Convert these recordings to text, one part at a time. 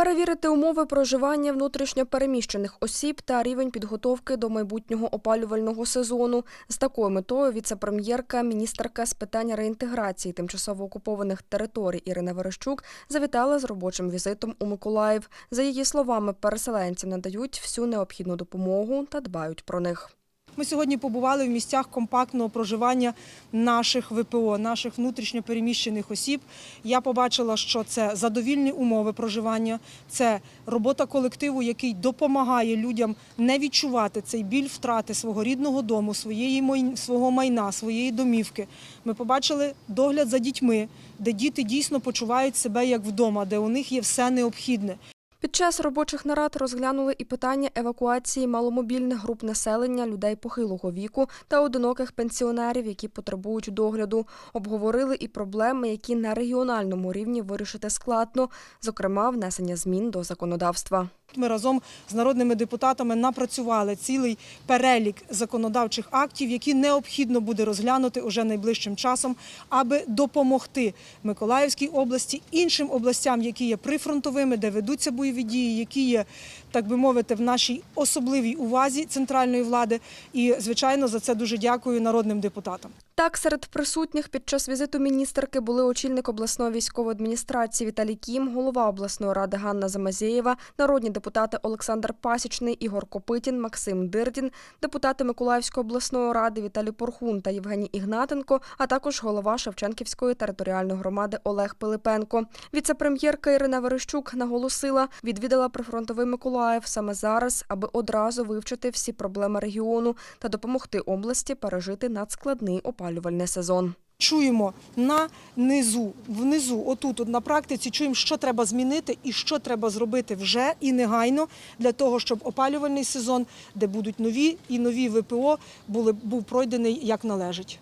Перевірити умови проживання внутрішньо переміщених осіб та рівень підготовки до майбутнього опалювального сезону. З такою метою віце-прем'єрка, міністерка з питань реінтеграції тимчасово окупованих територій Ірина Верещук завітала з робочим візитом у Миколаїв. За її словами, переселенцям надають всю необхідну допомогу та дбають про них. Ми сьогодні побували в місцях компактного проживання наших ВПО, наших внутрішньо переміщених осіб. Я побачила, що це задовільні умови проживання, це робота колективу, який допомагає людям не відчувати цей біль втрати свого рідного дому, своєї свого майна, своєї домівки. Ми побачили догляд за дітьми, де діти дійсно почувають себе як вдома, де у них є все необхідне. Під час робочих нарад розглянули і питання евакуації маломобільних груп населення, людей похилого віку та одиноких пенсіонерів, які потребують догляду. Обговорили і проблеми, які на регіональному рівні вирішити складно, зокрема внесення змін до законодавства. Ми разом з народними депутатами напрацювали цілий перелік законодавчих актів, які необхідно буде розглянути уже найближчим часом, аби допомогти Миколаївській області, іншим областям, які є прифронтовими, де ведуться бойові дії, які є, так би мовити, в нашій особливій увазі центральної влади. І, звичайно, за це дуже дякую народним депутатам. Так, серед присутніх під час візиту міністерки були очільник обласної військової адміністрації Віталій Кім, голова обласної ради Ганна Замазєєва, народні депутати Олександр Пасічний, Ігор Копитін, Максим Дирдін, депутати Миколаївської обласної ради Віталій Порхун та Євгеній Ігнатенко, а також голова Шевченківської територіальної громади Олег Пилипенко. Віце-прем'єрка Ірина Верещук наголосила, відвідала прифронтовий Миколаїв саме зараз, аби одразу вивчити всі проблеми регіону та допомогти області пережити надскладний опалювальний сезон. Чуємо на низу, внизу, отут, от на практиці, чуємо, що треба змінити і що треба зробити вже і негайно для того, щоб опалювальний сезон, де будуть нові і нові ВПО, були був пройдений як належить.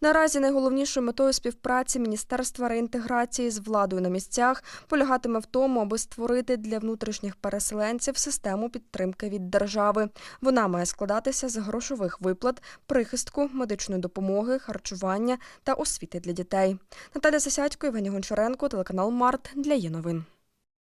Наразі найголовнішою метою співпраці Міністерства реінтеграції з владою на місцях полягатиме в тому, аби створити для внутрішніх переселенців систему підтримки від держави. Вона має складатися з грошових виплат, прихистку, медичної допомоги, харчування та освіти для дітей. Наталя Сосядько, Євгеній Гончаренко, телеканал Март для є новин.